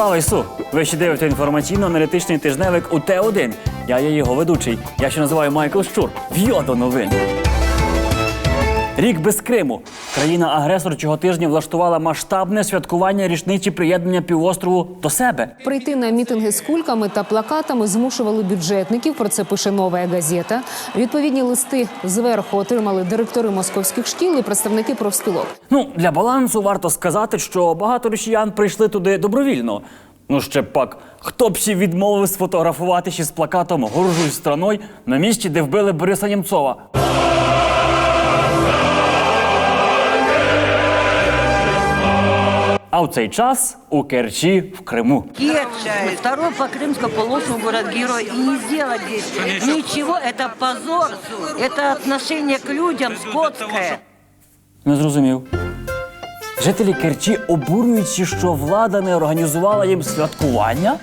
Слава Ісу! Ви ще дивите інформаційно-аналітичний тижневик у Т1. Я є його ведучий. Я ще називаю Майкл Щур. В'йо до новин. Рік без Криму. Країна-агресор цього тижня влаштувала масштабне святкування річниці приєднання півострову до себе. Прийти на мітинги з кульками та плакатами змушували бюджетників. Про це пише нова газета. Відповідні листи зверху отримали директори московських шкіл і представники профспілок. Ну, для балансу варто сказати, що багато росіян прийшли туди добровільно. Ну ще пак, хто б ще відмовив сфотографуватися з плакатом Горжуй страною на місці, де вбили Бориса Німцова. А в цей час у Керчі в Криму. Керчь, второй по Крымскому полуострову город-герой. И не сделать здесь ничего, это позор, это отношение к людям скотское. Не зрозумів. Жителі Керчі обурюються, що влада не організувала їм святкування.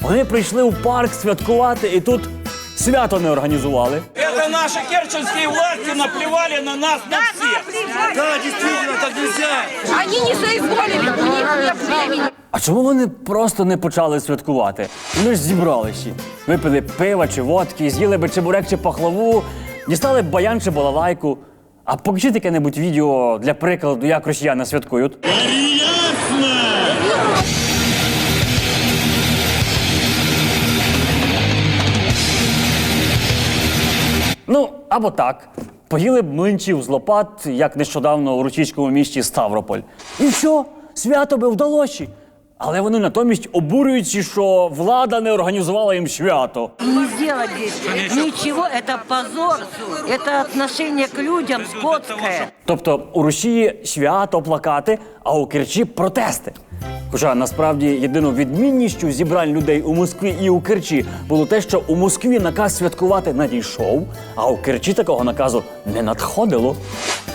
Вони прийшли у парк святкувати і тут свято не організували. Это наши керченские власти наплевали на нас, на всех. Да, действительно, так нельзя. Они не соизволили, у них нет времени. А чому вони просто не почали святкувати? Вони ж зібралися. Випили пива чи водки, з'їли би чебурек чи пахлаву, дістали б баян чи балалайку. А покажіть яке-небудь відео для прикладу, як росіяни святкують. Або так. Поїли б млинців з лопат, як нещодавно у російському місті Ставрополь. І все, свято би вдалося. Але вони натомість обурюються, що влада не організувала їм свято. Не сделать здесь ничего, это позор, это отношение к людям скотское. Тобто у Росії свято, плакати, а у Керчі протести. Хоча насправді єдиною відмінністю зібрань людей у Москві і у Керчі було те, що у Москві наказ святкувати надійшов, а у Керчі такого наказу не надходило.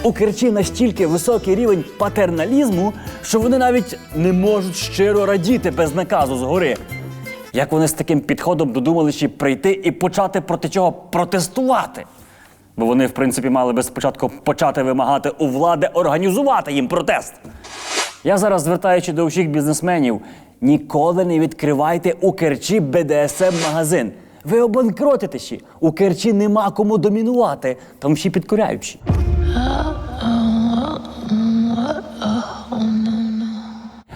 У Керчі настільки високий рівень патерналізму, що вони навіть не можуть щиро радіти без наказу згори. Як вони з таким підходом додумали додумалися прийти і почати проти чого протестувати? Бо вони, в принципі, мали би спочатку почати вимагати у влади організувати їм протест. Я зараз, звертаючи до всіх бізнесменів, ніколи не відкривайте у Керчі БДСМ-магазин. Ви обанкротитеся. У Керчі нема кому домінувати, там всі підкоряючі.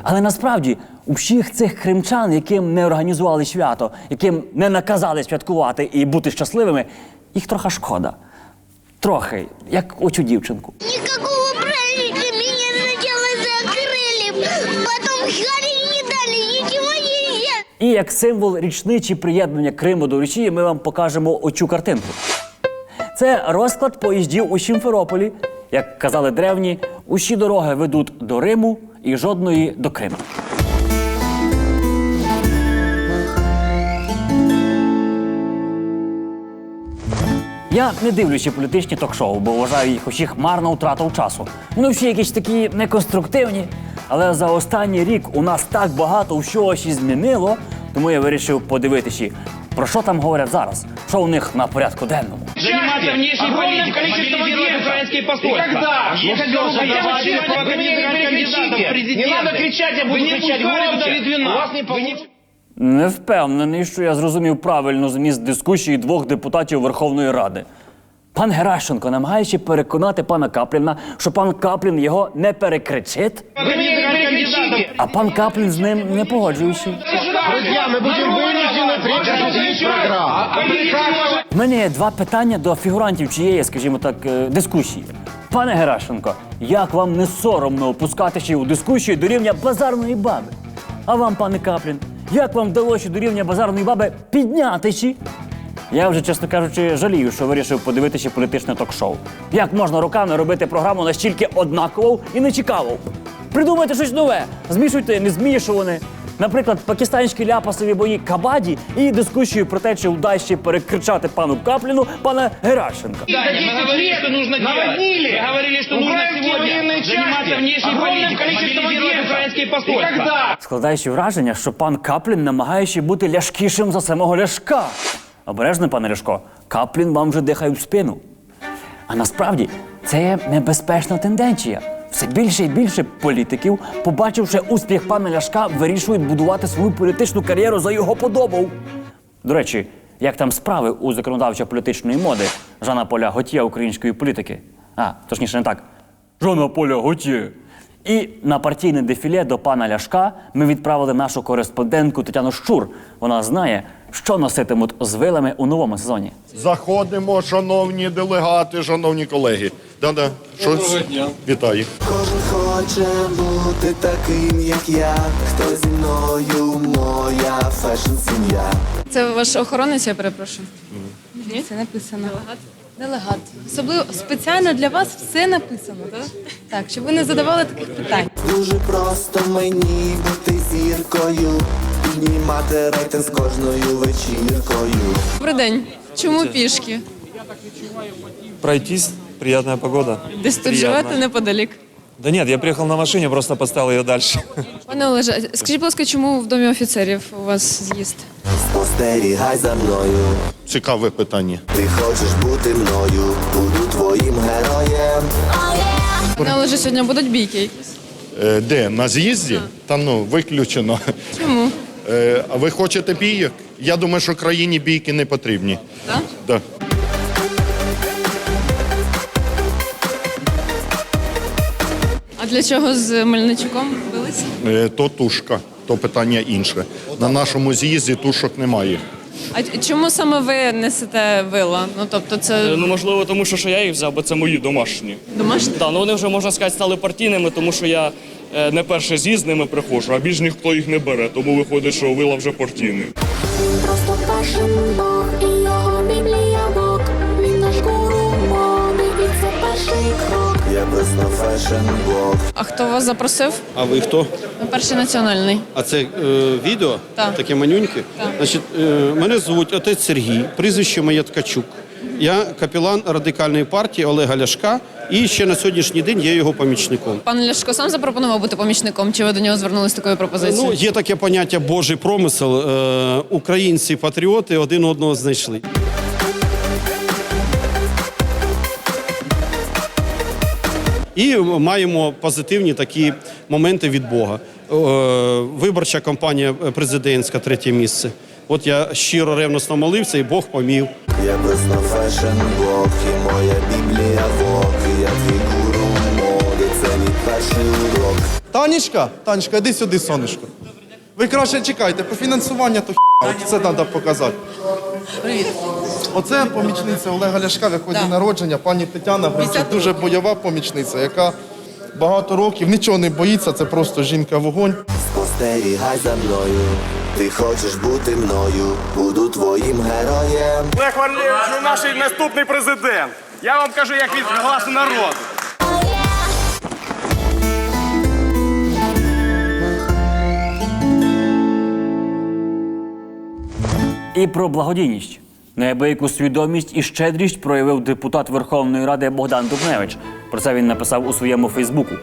Але насправді у всіх цих кримчан, яким не організували свято, яким не наказали святкувати і бути щасливими, їх трохи шкода. Трохи, як оцю дівчинку. Никакого праздника меня сначала закрыли, потом Харри не дали, ничего нельзя. І як символ річниці приєднання Криму до Росії, ми вам покажемо оцю картинку. Це розклад поїздів у Сімферополі. Як казали древні, усі дороги ведуть до Риму і жодної до Криму. Я не дивлюся політичні ток-шоу, бо вважаю їх усіх марно втратою часу. Вони всі якісь такі неконструктивні. Але за останній рік у нас так багато всього ще змінило, тому я вирішив подивитися, про що там говорять зараз, що у них на порядку денному. Заниматься внешней политикой, мобилизировать украинские посольства. Никогда. И Ну, все, всё, хотя бы давайте, честно вы меня не организовать кандидатов в перекричите. президенты. Не надо кричать, я буду Вы не кричать Пускаева громче. Литвина. У вас не получится. Не впевнений, що я зрозумів правильно зміст дискусії двох депутатів Верховної Ради. Пан Геращенко намагаючи переконати пана Капліна, що пан Каплін його не перекричить, Вы меня не перекричите. а пан Каплін з ним не погоджуючи. Друзья, мы будем вынуждены прекратить программу. А вы У мене є два питання до фігурантів цієї, скажімо так, е, дискусії. Пане Геращенко, як вам не соромно опускатися у дискусію до рівня базарної баби? А вам, пане Каплін, як вам вдалося до рівня базарної баби піднятися? Я вже, чесно кажучи, жалію, що вирішив подивитися політичне ток-шоу. Як можна роками робити програму настільки однакову і нецікаву? Придумайте щось нове, змішуйте незмішуване. Наприклад, пакистанські ляпасові бої Кабаді і дискусію про те, чи вдасться перекричати пану Капліну пана Геращенка. Мы говорили, что нужно делать. Наводнили. Мы говорили, что нужно Украинские сегодня военные заниматься части. внешней Огромное политикой, количество украинские посольства. Никогда. Складаючи враження, що пан Каплін намагається бути ляшкішим за самого Ляшка. Обережно, пане Ляшко, Каплін вам вже дихає в спину. А насправді це небезпечна тенденція. Все більше і більше політиків, побачивши успіх пана Ляшка, вирішують будувати свою політичну кар'єру за його подобу. До речі, як там справи у законодавчо-політичної моди Жана Поля Готьє української політики? А, точніше, не так. Жана Поля Готьє. І на партійне дефіле до пана Ляшка ми відправили нашу кореспондентку Тетяну Щур. Вона знає, що носитимуть з вилами у новому сезоні. Заходимо, шановні делегати, шановні колеги. Да-да. Щось? Вітаю. Кожен хоче бути таким, як я. Хто зі мною моя фешн сім'я. Це ваш охоронець, я перепрошую. Ні, це написано. Делегат. Делегат. Особливо спеціально для вас все написано, так? Так, щоб ви не задавали таких питань. Дуже просто мені бути зіркою. Піднімати рейтинг з кожною вечіркою. Добрий день. Чому пішки? Пройтись, приятная погода. Десь тут Приятно. живете неподалік. Да нет, я приехал на машине, просто поставил ее дальше. Пане Олеже, скажіть, будь ласка, чому в домі офіцерів у вас з'їзд? Спостерігай за мною. Цікаве питання. Ти хочеш бути мною, буду твоїм героєм. Пане Олеже, сьогодні будуть бійки якісь. Е, де? На з'їзді? Та ну, виключено. Чому? Е, а ви хочете бійок? Я думаю, що країні бійки не потрібні. Так? Да. А для чого з Мельничуком бились? Е, то тушка, то питання інше. На нашому з'їзді тушок немає. А чому саме ви несете вила? Ну тобто це Ну можливо, тому що, що я їх взяв, бо це мої домашні. домашні? Да, ну вони вже можна сказати стали партійними, тому що я е, не перший з'їзд з ними приходжу, а більш ніхто їх не бере. Тому виходить, що вила вже партійний. А хто вас запросив? А ви хто? Перший національний. А це е, відео? Так. Таке манюньке? Значить, е, мене звуть отець Сергій, прізвище моє Ткачук. Я капелан радикальної партії Олега Ляшка і ще на сьогоднішній день є його помічником. Пан Ляшко сам запропонував бути помічником, чи ви до нього звернулись такою пропозицією? Ну, є таке поняття Божий промисел. Е, українці патріоти один одного знайшли. І маємо позитивні такі моменти від Бога. Е, Виборча кампанія президентська, третє місце. От я щиро ревносно молився, і Бог помів. Я просто фешн блог, і моя біблія Бог. Я твій гуру моди, це мій перший урок. Танечка, Танечка, іди сюди, сонечко. Ви краще чекайте, по фінансуванню то от це треба показати. Привіт. Оце помічниця Олега Ляшка в ході народження, пані Тетяна Гринчук, дуже бойова помічниця, яка багато років нічого не боїться, це просто жінка вогонь. Спостерігай за мною. Ти хочеш бути мною, буду твоїм героєм. Олег Валерійович, наш наступний президент. Я вам кажу, як від гласу народу. І про благодійність. Неабияку свідомість і щедрість проявив депутат Верховної Ради Богдан Дубневич. Про це він написав у своєму Фейсбуку.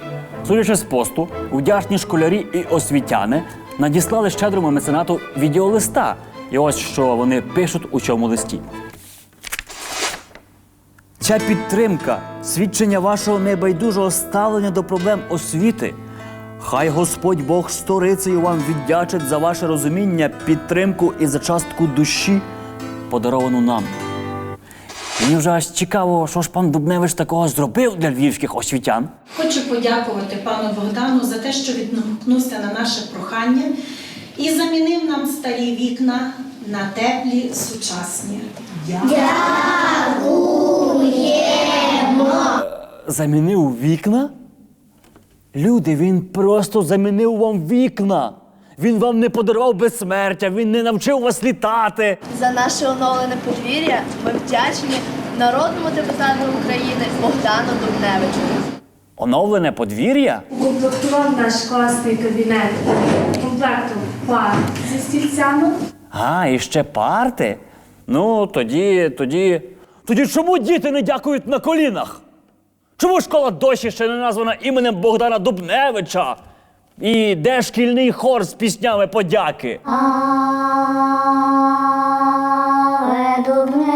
Судячи з посту, вдячні школярі і освітяни надіслали щедрому меценату відеолиста. І ось що вони пишуть у цьому листі. Ця підтримка, свідчення вашого небайдужого ставлення до проблем освіти. Хай Господь Бог сторицею вам віддячить за ваше розуміння, підтримку і за частку душі, подаровану нам. Мені вже аж цікаво, що ж пан Дубневич такого зробив для львівських освітян. Хочу подякувати пану Богдану за те, що відгукнувся на наше прохання і замінив нам старі вікна на теплі сучасні. Замінив вікна? Люди, він просто замінив вам вікна. Він вам не подарував безсмертя, він не навчив вас літати. За наше оновлене подвір'я ми вдячні народному депутату України Богдану Дубневичу. Оновлене подвір'я? Укомплектував наш класний кабінет комплектом пар зі стільцями. А, і ще парти? Ну, тоді, тоді. Тоді чому діти не дякують на колінах? Чому школа досі ще не названа іменем Богдана Дубневича? І де шкільний хор з піснями подяки? Але Дубневич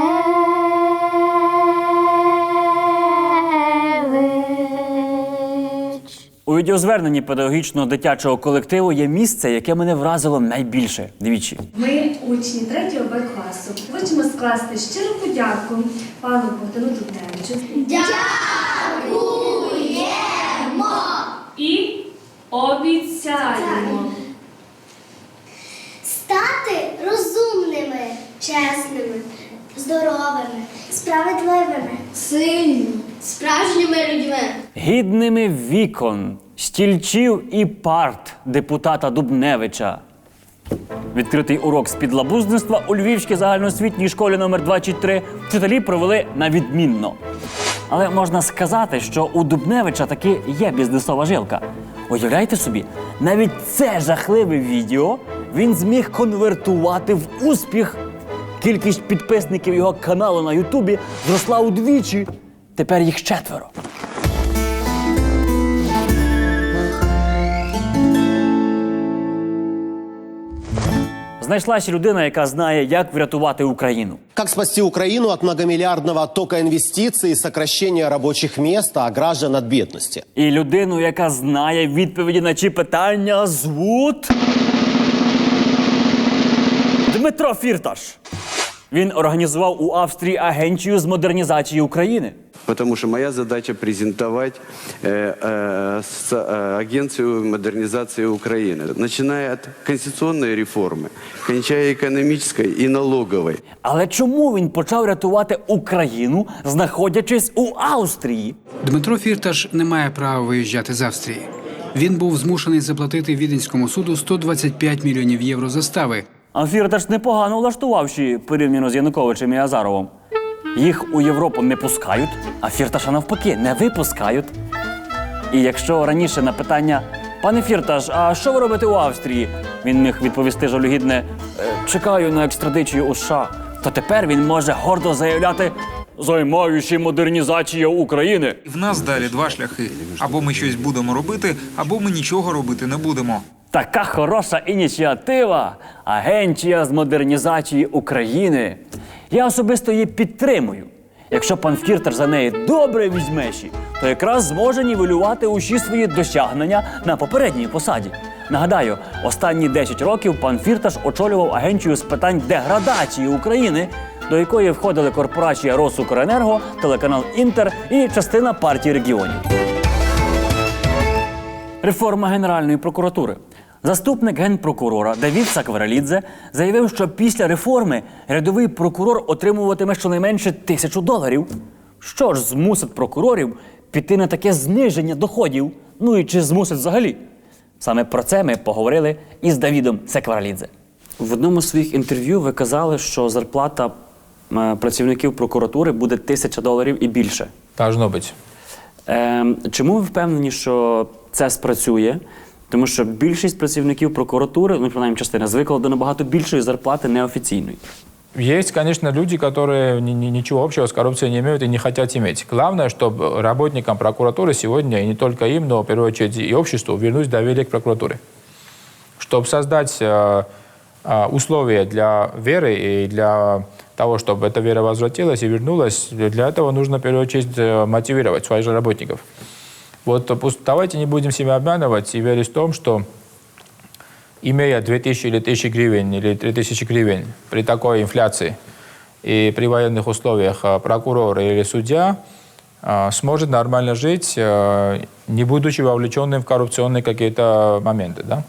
У відеозверненні педагогічного дитячого колективу є місце, яке мене вразило найбільше. Двічі. Ми, учні 3 Б класу, хочемо скласти щиру подяку пану Богдану Дудневичу. Дякуємо! Обіцяємо. Стати розумними, чесними, здоровими, справедливими, сильними, справжніми людьми. Гідними вікон, стільчів і парт депутата Дубневича. Відкритий урок з підлабузництва у Львівській загальноосвітній школі номер 23 вчителі провели на відмінно. Але можна сказати, що у Дубневича таки є бізнесова жилка. Уявляєте собі, навіть це жахливе відео він зміг конвертувати в успіх. Кількість підписників його каналу на Ютубі зросла удвічі. Тепер їх четверо. Знайшлася людина, яка знає, як врятувати Україну. Как спасти Украину от многомиллиардного оттока инвестиций сокращения рабочих мест, а граждан от бедности? І людину, яка знає відповіді на ці питання, звуть Дмитро Фірташ. Він організував у Австрії агенцію з модернізації України. Потому что моя задача презентовать э, э, с, э, Агенцию модернизации Украины, начиная от конституционной реформы, кончая экономической и налоговой. Але чому він почав рятувати Україну, знаходячись у Австрії? Дмитро Фірташ не має права виїжджати з Австрії. Він був змушений заплатити віденському суду 125 мільйонів євро застави. А Фірташ непогано влаштувавши порівняно з Януковичем і Азаровим. Їх у Європу не пускають, а Фірташа навпаки не випускають. І якщо раніше на питання пане Фірташ, а що ви робите у Австрії? Він міг відповісти жалюгідне «Е, чекаю на екстрадицію у США. То тепер він може гордо заявляти займаючи модернізацією України. В нас далі два шляхи: або ми щось будемо робити, або ми нічого робити не будемо. Така хороша ініціатива Агенція з модернізації України. Я особисто її підтримую. Якщо пан Фіртер за неї добре візьмеші, то якраз зможе нівелювати усі свої досягнення на попередній посаді. Нагадаю, останні 10 років пан Фірташ очолював агенцію з питань деградації України, до якої входили корпорація Росукренерго, телеканал Інтер і частина партії регіонів. Реформа Генеральної прокуратури. Заступник генпрокурора Давід Сакваралідзе заявив, що після реформи рядовий прокурор отримуватиме щонайменше тисячу доларів. Що ж змусить прокурорів піти на таке зниження доходів? Ну і чи змусить взагалі? Саме про це ми поговорили із Давідом Секваралідзе. В одному з своїх інтерв'ю ви казали, що зарплата е, працівників прокуратури буде тисяча доларів і більше. Должно быть. Ем, чому ви впевнені, що це спрацює? Тому що більшість працівників прокуратури, ну принаймні частина, звикла до набагато більшої зарплати неофіційної. Есть, конечно, люди, которые ни- ни- ничего общего с коррупцией не имеют и не хотят иметь. Главное, чтобы работникам прокуратуры сегодня, и не только им, но в первую очередь и обществу, вернуть доверие к прокуратуре. Чтобы создать э, э, условия для веры и для того, чтобы эта вера возвратилась и вернулась, для этого нужно в первую очередь э, мотивировать своих же работников. Вот давайте не будем себя обманывать и верить в том, что имея 2000 или 1000 гривен или 3000 гривен при такой инфляции и при военных условиях а, прокурор или судья а, сможет нормально жить, а, не будучи вовлеченным в коррупционные какие-то моменты. Да?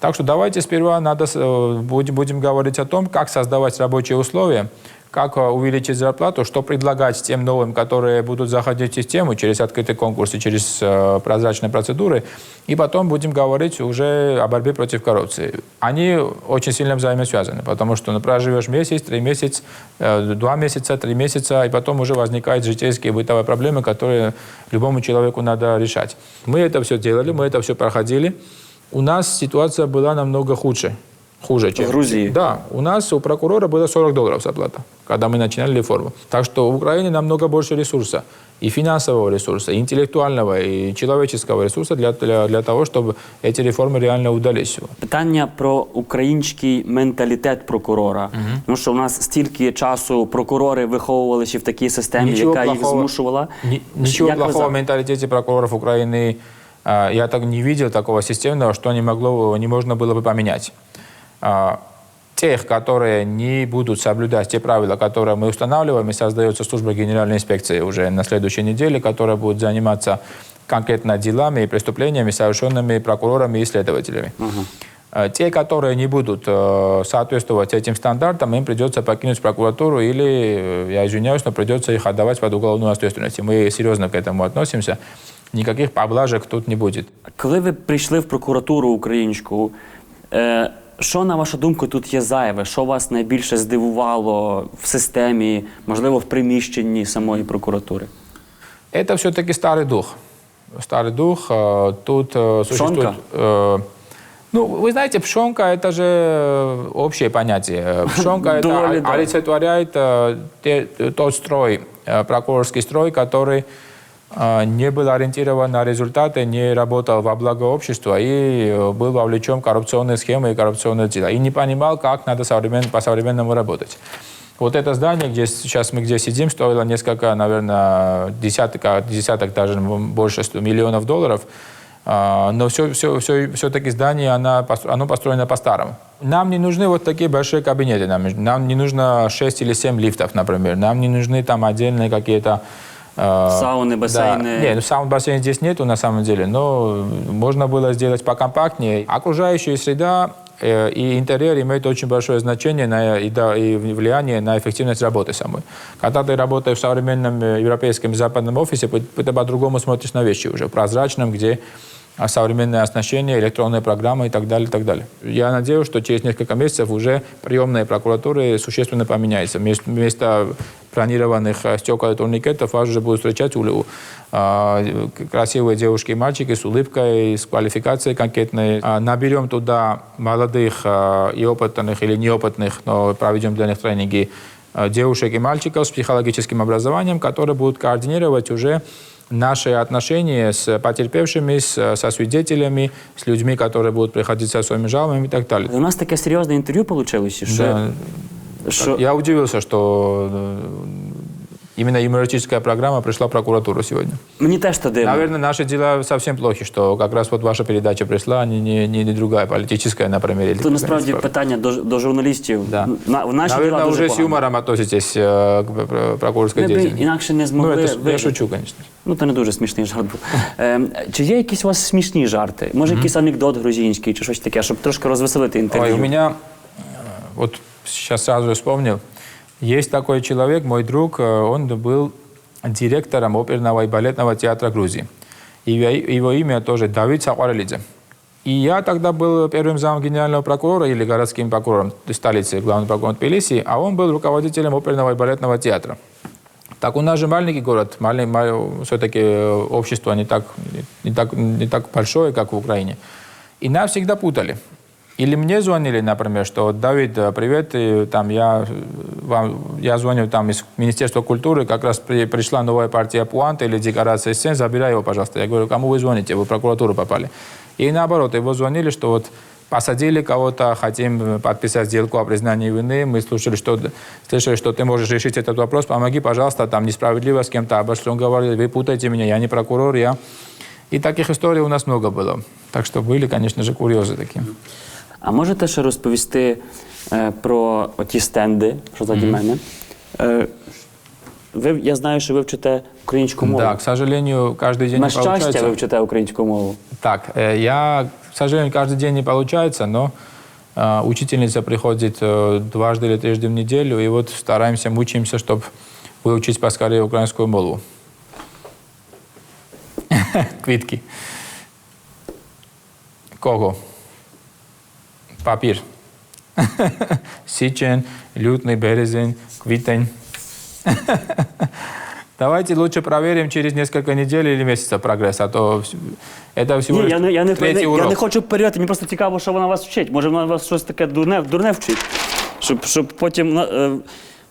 Так что давайте сперва надо, э, будем говорить о том, как создавать рабочие условия, как э, увеличить зарплату, что предлагать тем новым, которые будут заходить в систему через открытый конкурс и через э, прозрачные процедуры. И потом будем говорить уже о борьбе против коррупции. Они очень сильно взаимосвязаны, потому что ну, проживешь месяц, три месяца, э, два месяца, три месяца, и потом уже возникают житейские бытовые проблемы, которые любому человеку надо решать. Мы это все делали, мы это все проходили. У нас ситуация была намного хуже. Хуже, чем... В Грузии? Да. У нас у прокурора было 40 долларов зарплата, когда мы начинали реформу. Так что в Украине намного больше ресурса. И финансового ресурса, и интеллектуального, и человеческого ресурса для, для, для того, чтобы эти реформы реально удались. Питання про український менталітет прокурора. Тому що у нас стільки часу прокурори виховували ще в такій системі, яка їх змушувала. Ни- ничего Як ви плохого за- в менталитете прокуроров Украины А, Я так не видел такого системного, что не, могло, не можно было бы поменять. А, Тех, которые не будут соблюдать те правила, которые мы устанавливаем, и создается служба Генеральной инспекции уже на следующей неделе, которая будет заниматься конкретно делами и преступлениями, совершенными прокурорами и следователями. Э, Те, которые не будут э, соответствовать этим стандартам, им придется покинуть прокуратуру или, э, я извиняюсь, но придется их отдавать под уголовную ответственность. И мы серьезно к этому относимся. Никаких поблажек тут не будет. Коли ви прийшли в прокуратуру українську, е, що, на вашу думку, тут є зайве? Що вас найбільше здивувало в системі, можливо, в приміщенні самої прокуратури? Это все-таки старый дух. Старый дух. э, Тут э, существует... э, Ну, вы знаете, пшонка – это же э, общее понятие. Пшонка – это Доля, о- да. олицетворяет э, те- тот строй, э, прокурорский строй, который э, Не был ориентирован на результаты, не работал во благо общества и э, был вовлечен в коррупционные схемы и коррупционные дела. И не понимал, как надо современ- по-современному работать. Вот это здание, где сейчас мы где сидим, стоило несколько, наверное, десяток, десяток даже больше 100 миллионов долларов. А, Но все, все, все, все-таки здание, оно построено по-старому. Нам не нужны вот такие большие кабинеты. Нам, нам не нужно 6 или 7 лифтов, например. Нам не нужны там отдельные какие-то... э, Сауны, бассейны. Да. Нет, ну, саун бассейн здесь нету на самом деле, но можно было сделать покомпактнее. Окружающая среда э, и интерьер имеют очень большое значение на, и, да, и влияние на эффективность работы самой. Когда ты работаешь в современном э, европейском западном офисе, ты ты по-другому смотришь на вещи уже, прозрачном, где а, современное оснащение, электронные программы и так далее, и так далее. Я надеюсь, что через несколько месяцев уже приемные прокуратуры существенно поменяются. Вместо бронированных э, стекол турникетов вас уже будут встречать а, красивые девушки и мальчики с улыбкой, с квалификацией конкретной. А, Наберем туда молодых а, и опытных или неопытных, но проведем для них тренинги а, девушек и мальчиков с психологическим образованием, которые будут координировать уже наши отношения с потерпевшими, с- со свидетелями, с людьми, которые будут приходить со своими жалобами и так далее. У нас таке серйозне інтерв'ю вийшло, що, Да. що Я удивился, что э, именно юмористическая программа пришла в прокуратуру сегодня. мені теж то дивно. Наверное, наши дела совсем плохи, что как раз вот ваша передача пришла, а не, не, не, не другая, политическая, например. или Тут насправді какая-нибудь. питання до, до журналістів. На, в наші Наверное, діла дуже уже с погано. юмором относитесь э, к пр- прокурорской Ми б деятельности. інакше не Ну, змогли. это ж- я вижити. шучу, конечно. Ну, то не дуже смішний жарт був. Ем, чи є якісь у вас смішні жарти? Може, якийсь анекдот грузинський чи щось таке, щоб трошки розвеселити інтерв'ю? Ой, у меня, э, вот сейчас сразу вспомнил, есть такой человек, мой друг, э, он был директором оперного и балетного театра Грузии. И его- имя тоже Давид Сакварелидзе. И я тогда был первым замом генерального прокурора или городским прокурором столицы, главным прокурором Тбилиси, а он был руководителем оперного и балетного театра. Так у нас же маленький город, все-таки общество не так, не, так, не так большое, как в Украине. И нас всегда путали. Или мне звонили, например, что Давид, э, привет, и, там я э, вам, я звоню там из Министерства культуры, как раз при- пришла новая партия Пуанта или декорация сцен, забирай его, пожалуйста. Я говорю, кому вы звоните, вы в прокуратуру попали. И наоборот, его звонили, что вот посадили кого-то, хотим подписать сделку о признании вины, мы слушали, что, слышали, что ты можешь решить этот вопрос, помоги, пожалуйста, там несправедливо с кем-то обошло. Он говорил, вы путаете меня, я не прокурор, я... И таких историй у нас много было. Так что были, конечно же, курьезы такие. А можете ще розповісти е, про ті стенди, що заді мене? Е, ви, я знаю, що ви вчите українську мову. Да, к сожалению, каждый день На не щастя, получается. ви вчите українську мову. Так, э, я, к сожалению, каждый день не получается, но э, учительница приходит э, дважды или трижды в неделю, и вот стараемся, мучаемся, чтобы выучить поскорее украинскую мову. Квитки. Кого? Папір. Січень, лютний, березень, квітень. Давайте лучше проверим через несколько недель или месяцев прогресс, а то вс- это всего Ні, лишь я не, я, не, третий я, урок. я не хочу перевіряти, мені просто цікаво, що вона вас вчить. Може, вона вас щось таке дурне, дурне вчить. Щоб, щоб потім на- е,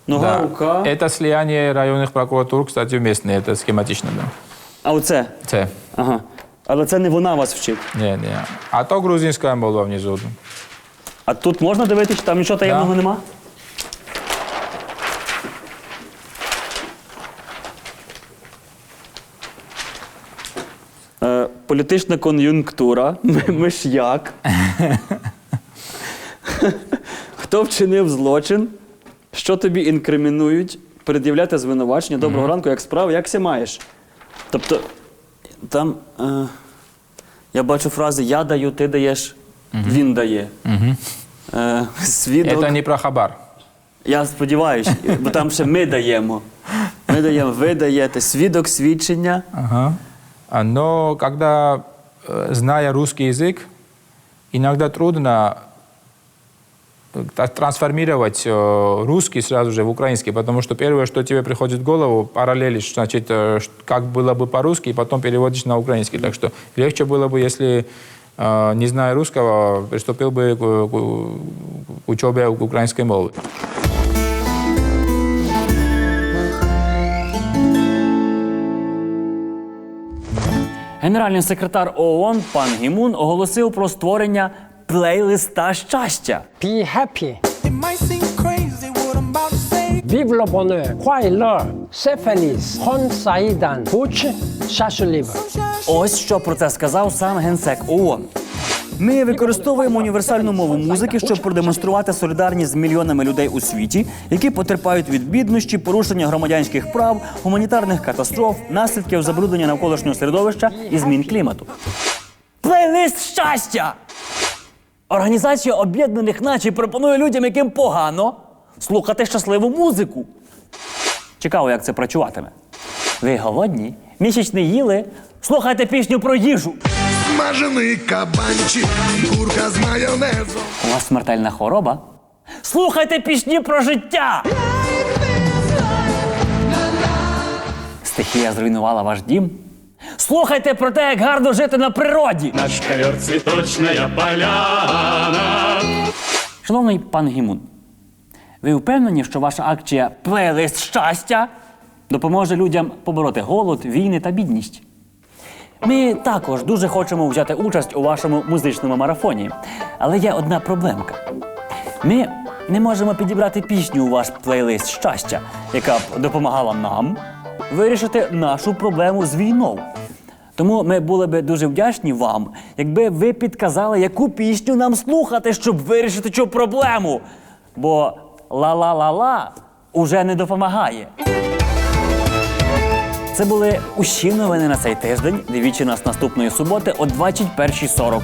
нога, Да. рука. Это слияние районных прокуратур, кстати, вместе, это схематично, да. А оце? Це. Ага. Але це не вона вас вчить. Не, не. А то грузинская мова внизу. А тут можна дивитися, там нічого таємного нема? Е, політична кон'юнктура, ми- миш'як. Хто вчинив злочин? Що тобі інкримінують? Пред'являти звинувачення. Доброго ранку, як справа, як ся маєш? Тобто, там е, я бачу фрази Я даю, ти даєш, він дає. Е, свідок. Это не про хабар. Я сподіваюся, бо там ще ми даємо. Ми даємо, ви даєте свідок свідчення. Ага. А, Но когда, э, зная русский язык, иногда трудно э, та- трансформировать э, русский сразу же в украинский, потому что первое, что тебе приходит в голову, параллелишь, значит, э, ш- как было бы по-русски, и потом переводишь на украинский. Так что легче было бы, если, э, не зная русского, приступил бы к, учебе украинской мовы. Генеральний секретар ООН пан Гімун оголосив про створення плейлиста щастя. Be happy. Vive le bonheur. 快乐 C'est feliz. Hon Saidan. Puch Shashuliv. Ось що про це сказав сам генсек ООН. Ми використовуємо універсальну мову музики, щоб продемонструвати солідарність з мільйонами людей у світі, які потерпають від бідності, порушення громадянських прав, гуманітарних катастроф, наслідків забруднення навколишнього середовища і змін клімату. Плейлист щастя! Організація Об'єднаних Націй пропонує людям, яким погано, слухати щасливу музику. Цікаво, як це працюватиме. Ви голодні? Місяць не їли? Слухайте пісню про їжу. Смажений кабанчик, курка з майонезом. У вас смертельна хвороба? Слухайте пісні про життя. Стихія зруйнувала ваш дім. Слухайте про те, як гарно жити на природі. Наш ковер цветочная поляна. Шановний пан Гімун, ви впевнені, що ваша акція Плейлист щастя допоможе людям побороти голод, війни та бідність? Ми також дуже хочемо взяти участь у вашому музичному марафоні. Але є одна проблемка. Ми не можемо підібрати пісню у ваш плейлист щастя, яка б допомагала нам вирішити нашу проблему з війною. Тому ми були би дуже вдячні вам, якби ви підказали, яку пісню нам слухати, щоб вирішити цю проблему. Бо ла-ла-ла-ла уже не допомагає. Це були усі новини на цей тиждень. Дивіться нас наступної суботи о 21.40.